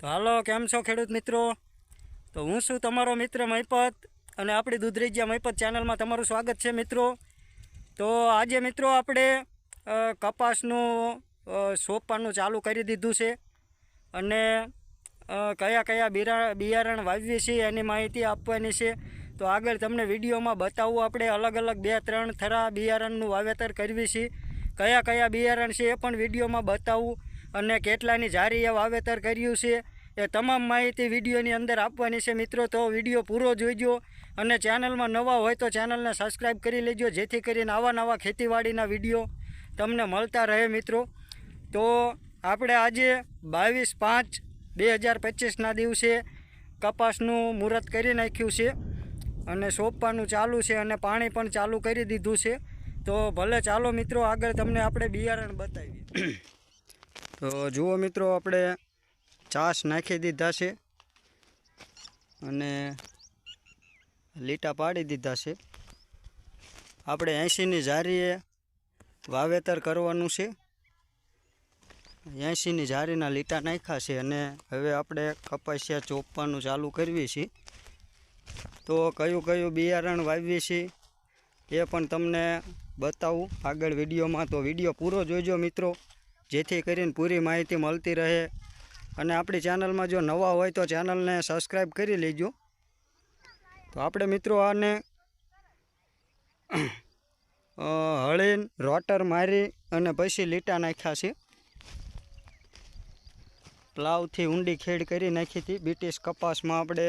તો હાલો કેમ છો ખેડૂત મિત્રો? તો હું છું તમારો મિત્ર મહિપત અને આપણી દૂધરેજિયા મહિપત ચેનલમાં તમારું સ્વાગત છે મિત્રો. તો આજે મિત્રો આપણે કપાસનું અ, સોંપવાનું ચાલુ કરી દીધું છે અને કયા કયા બિરા બિયારણ વાવીએ છીએ એની માહિતી આપવાની છે. તો આગળ તમને વિડીયોમાં બતાવવું આપણે અલગ અલગ બે ત્રણ થરા બિયારણનું વાવેતર કરવી છે. કયા કયા બિયારણ છે એ પણ વિડીયોમાં બતાવવું અને કેટલાની જારીએ વાવેતર કર્યું છે એ તમામ માહિતી વિડીયોની અંદર આપવાની છે મિત્રો. તો વીડિયો પૂરો જોઈજો અને ચેનલમાં નવા હોય તો ચેનલને સબસ્ક્રાઈબ કરી લેજો, જેથી કરીને આવા નવા ખેતીવાડીના વીડિયો તમને મળતા રહે મિત્રો. તો આપણે આજે બાવીસ પાંચ બે હજાર પચીસના દિવસે કપાસનું મુહૂર્ત કરી નાખ્યું છે અને સોંપવાનું ચાલુ છે અને પાણી પણ ચાલુ કરી દીધું છે. તો ભલે ચાલો મિત્રો, આગળ તમને આપણે બિયારણ બતાવીએ. તો જુઓ મિત્રો, આપણે ચાસ નાખી દીધા છે અને લીટા પાડી દીધા છે. આપણે એંશીની જારીએ વાવેતર કરવાનું છે. એંશીની જારીના લીટા નાખ્યા છે અને હવે આપણે કપાસિયા ચોપવાનું ચાલુ કરવી છીએ. તો કયું કયું બિયારણ વાવીએ છીએ એ પણ તમને બતાવું આગળ વિડીયોમાં. તો વીડિયો પૂરો જોઈજો મિત્રો. જેથી કરીને પૂરી માહિતી મળતી રહે. અને આપણી ચેનલમાં જો નવા હોય તો ચેનલને સબસ્ક્રાઈબ કરી લેજો. તો આપણે મિત્રો આને હળીન રોટર મારી અને પછી લીટા નાખ્યા છે. પ્લાવથી ઊંડી ખેડ કરી નાખી હતી. બ્રિટિશ કપાસમાં આપણે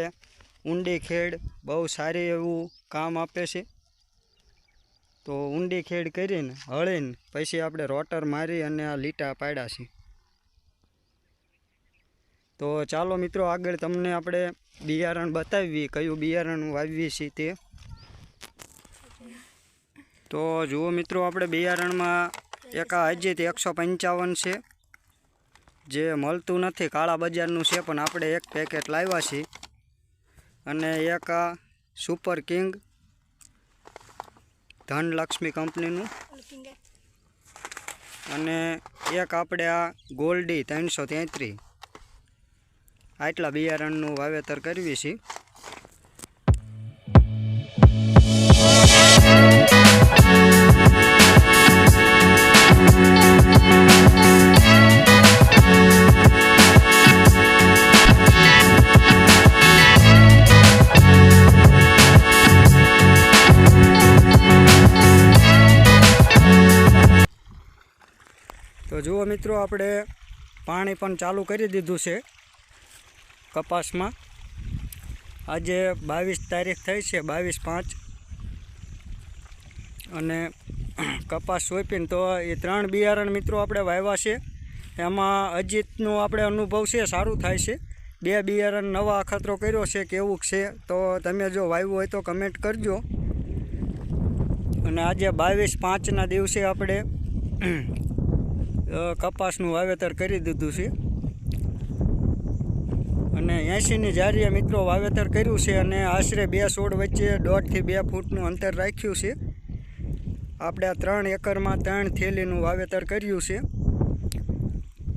ઊંડી ખેડ બહુ સારી એવું કામ આપે છે. તો ઊંડી ખેડ કરીને હળીને પછી આપણે રોટર મારી અને આ લીટા પાડ્યા છે. તો ચાલો મિત્રો, આગળ તમને આપણે બિયારણ બતાવીએ, કયું બિયારણ વાવીએ છીએ તે. તો જુઓ મિત્રો, આપણે બિયારણમાં એક આ અજીત એકસો પંચાવન છે. જે મળતું નથી, કાળા બજારનું છે, પણ આપણે એક પેકેટ લાવ્યા છીએ. અને એક સુપર કિંગ ધનલક્ષ્મી કંપનીનું. અને એક આપણે આ ગોલ્ડી ત્રણસો તેત્રીસ આટલા બિયારણનું વાવેતર કરવી છીએ તો જુઓ મિત્રો, આપણે પાણી પણ ચાલુ કરી દીધું છે કપાસમાં. આજે બાવીસ તારીખ થઈ છે, બાવીસ પાંચ. અને કપાસ સોંપીને તો એ ત્રણ બિયારણ મિત્રો આપણે વાવ્યા છે. એમાં અજીતનો આપણે અનુભવ છે, સારું થાય છે. બે બિયારણ નવા અખતરો કર્યો છે, કેવું છે તો તમે જો વાવ્યું હોય તો કમેન્ટ કરજો. અને આજે બાવીસ પાંચના દિવસે આપણે કપાસનું વાવેતર કરી દીધું છે. અને એંશીની જારીએ મિત્રો વાવેતર કર્યું છે અને આશરે બે છોડ વચ્ચે દોઢથી બે ફૂટનું અંતર રાખ્યું છે. આપણે આ ત્રણ એકરમાં ત્રણ થેલીનું વાવેતર કર્યું છે.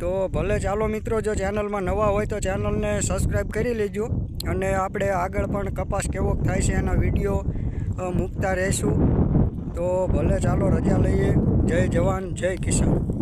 તો ભલે ચાલો મિત્રો જો ચેનલમાં નવા હોય તો ચેનલને સબસ્ક્રાઈબ કરી લેજો અને આપણે આગળ પણ કપાસ કેવો થાય છે એના વીડિયો મૂકતા રહીશું. તો ભલે ચાલો રજા લઈએ. જય જવાન, જય કિસાન.